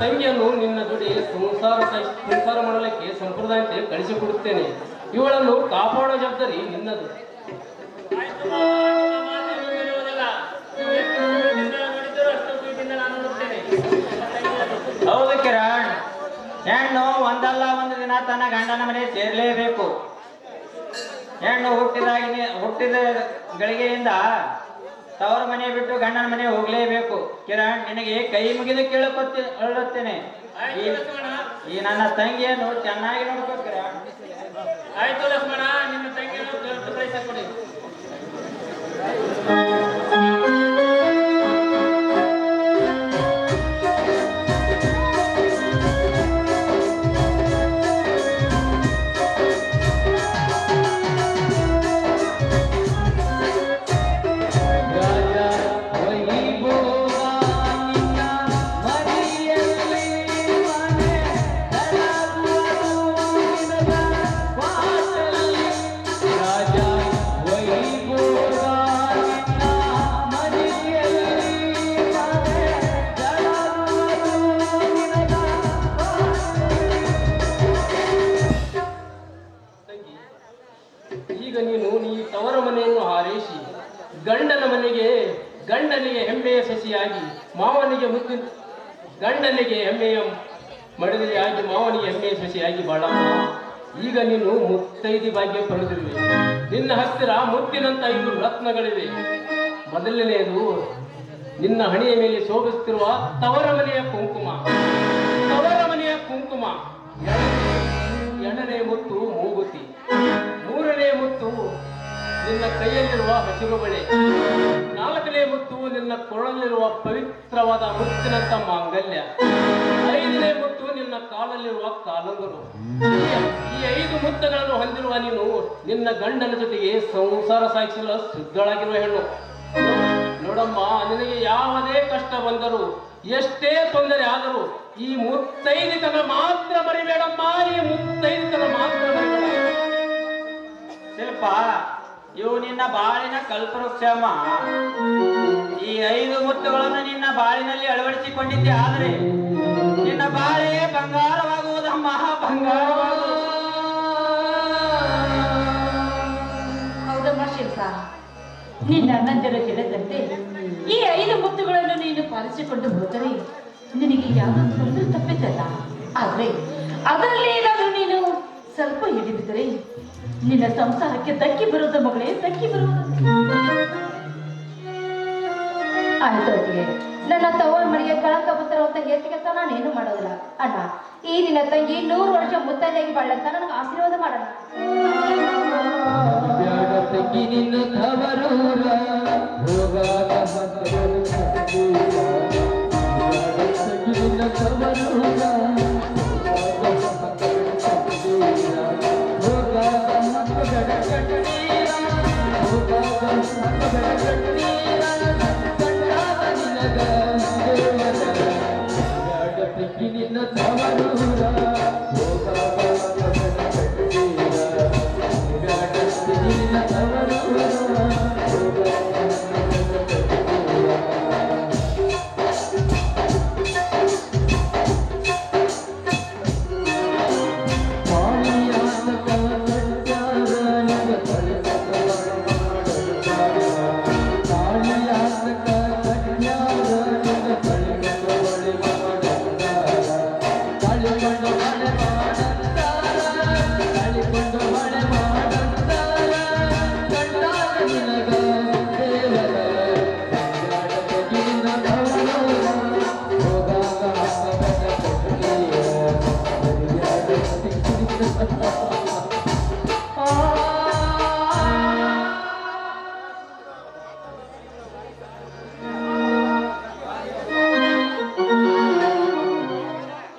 ತಂಗಿಯನ್ನು ನಿನ್ನ ಜೊತೆ ಸಂಸಾರ ಸಂಸಾರ ಮಾಡಲಿಕ್ಕೆ ಸಂಪ್ರದಾಯಕ್ಕೆ ಕಳಿಸಿಕೊಡುತ್ತೇನೆ ಇವಳನ್ನು ಕಾಪಾಡೋ ಜವಾಬ್ದಾರಿ ನಿನ್ನದು. ಹೌದು ಕಿರಣ್. ಹೆಣ್ಣು ಒಂದಲ್ಲ ಒಂದು ದಿನ ತನ್ನ ಗಂಡನ ಮನೆ ಸೇರಲೇಬೇಕು. ಹೆಣ್ಣು ಹುಟ್ಟಿದಾಗಿನ, ಹುಟ್ಟಿದ ಗಳಿಗೆಯಿಂದ ತವರ ಮನೆ ಬಿಟ್ಟು ಗಂಡನ ಮನೆ ಹೋಗ್ಲೇಬೇಕು. ಕಿರಣ್ ನಿನಗೆ ಕೈ ಮುಗಿದು ಕೇಳಕೊತ್ತಿ ಹೊರಡುತ್ತೇನೆ ಈ- ಈ ನನ್ನ ತಂಗಿಯನ್ನು ಚೆನ್ನಾಗಿ ನೋಡ್ಕೋ ಕಿರಣ್. ಆಯ್ತು ಲಕ್ಷ್ಮಣ ನಿನ್ನ ತಂಗಿಯನ್ನು ಕಳಿಸಿಕೊಡಿ ಗಂಡನ ಮನೆಗೆ, ಗಂಡನಿಗೆ ಹೆಮ್ಮೆಯ ಸಸಿಯಾಗಿ ಮಾವನಿಗೆ ಮುದ್ದು ಗಂಡನಿಗೆ ಹೆಮ್ಮೆಯ ಮಡದಿಯಾಗಿ ಮಾವನಿಗೆ ಹೆಮ್ಮೆಯ ಸಸಿಯಾಗಿ ಬಾಳಮ್ಮ ಈಗ ನೀನು ಮುತ್ತೈದಿ ಭಾಗ್ಯ ಪಡೆದಿರುವೆ. ನಿನ್ನ ಹತ್ತಿರ ಮುತ್ತಿನಂತ ಐದು ರತ್ನಗಳಿವೆ. ಮೊದಲನೆಯದು, ನಿನ್ನ ಹಣೆಯ ಮೇಲೆ ಶೋಭಿಸುತ್ತಿರುವ ತವರ ಮನೆಯ ಕುಂಕುಮ. ತವರ ಮನೆಯ ಕುಂಕುಮ ಎಣನೆ ಮುತ್ತು ಮೂಗುತಿ. ನಿನ್ನ ಕೈಯಲ್ಲಿರುವ ಹಸಿರು ಬಳೆ, ನಾಲ್ಕನೇ ಮುತ್ತು ನಿನ್ನ ಕೊರಳಲ್ಲಿರುವ ಪವಿತ್ರವಾದ ಮುತ್ತಿನಂತ ಮಾಂಗಲ್ಯ, ಐದನೇ ಮುತ್ತು ನಿನ್ನ ಕಾಲಲ್ಲಿರುವ ಕಾಲಂಗರು. ಈ- ಐದು ಮುತ್ತುಗಳನ್ನು ಹೊಂದಿರುವ ನೀನು ನಿನ್ನ ಗಂಡನ ಜೊತೆಗೆ ಸಂಸಾರ ಸಾಗಿಸಲು ಸಿದ್ಧಳಾಗಿರುವ ಹೆಣ್ಣು. ನೋಡಮ್ಮ, ನಿನಗೆ ಯಾವುದೇ ಕಷ್ಟ ಬಂದರೂ, ಎಷ್ಟೇ ತೊಂದರೆ ಆದರೂ, ಈ ಮುತ್ತೈದಿತನ ಮಾತ್ರ ಮರಿಬೇಡಮ್ಮ, ಈ ಮುತ್ತೈದಿತನ ಮಾತ್ರ ಮರಿಬೇಡ. ಶಿಲ್ಪ ಇವು ನಿನ್ನ ಬಾಳಿನ ಕಲ್ಪವೃಕ್ಷಮ್ಮ. ಈ ಐದು ಮುತ್ತುಗಳನ್ನು ನಿನ್ನ ಬಾಳಿನಲ್ಲಿ ಅಳವಡಿಸಿಕೊಂಡಿದ್ದೆ, ಆದರೆ ನಿನ್ನ ಬಾಳೆ ಬಂಗಾರವಾಗುವುದಮ್ಮ ಬಂಗಾರವಾಗುವುದು. ನಿನ್ನ ಅಣ್ಣಂದಿರು ಗೆಳೆದಂತೆ ಈ ಐದು ಮುತ್ತುಗಳನ್ನು ನೀನು ಪಾಲಿಸಿಕೊಂಡು ಹೋದರೆ ನಿನಗೆ ಯಾವ ತೊಂದರೆ ತಪ್ಪಿದ್ದಲ್ಲ ಆದ್ರೆ ಅದರಲ್ಲಿ ಸ್ವಲ್ಪ ಹಿಡಿದಿದ್ದರೆ ನಿನ್ನ ಸಂಸಾರಕ್ಕೆ ತಕ್ಕಿ ಬರುವುದು ಮಗಳೇ, ತಕ್ಕಿ ಬರುವುದು. ಆಯ್ತು ನನ್ನ ತವರ ಮನೆಗೆ ಕಳಂಕ ಬತ್ತರೋ ಅಂತ ಹೇಳ್ತಿಗೆ ನಾನೇನು ಮಾಡೋದಿಲ್ಲ. ಅಣ್ಣ, ಈ ನಿನ್ನ ತಂಗಿ ನೂರು ವರ್ಷ ಮುತ್ತೈದೆಯಾಗಿ ಬಾಳಂತ ನನಗೆ ಆಶೀರ್ವಾದ ಮಾಡೋಣ. ತಂಗಿ ನಿನ್ನ నిన్న తవరురా はい。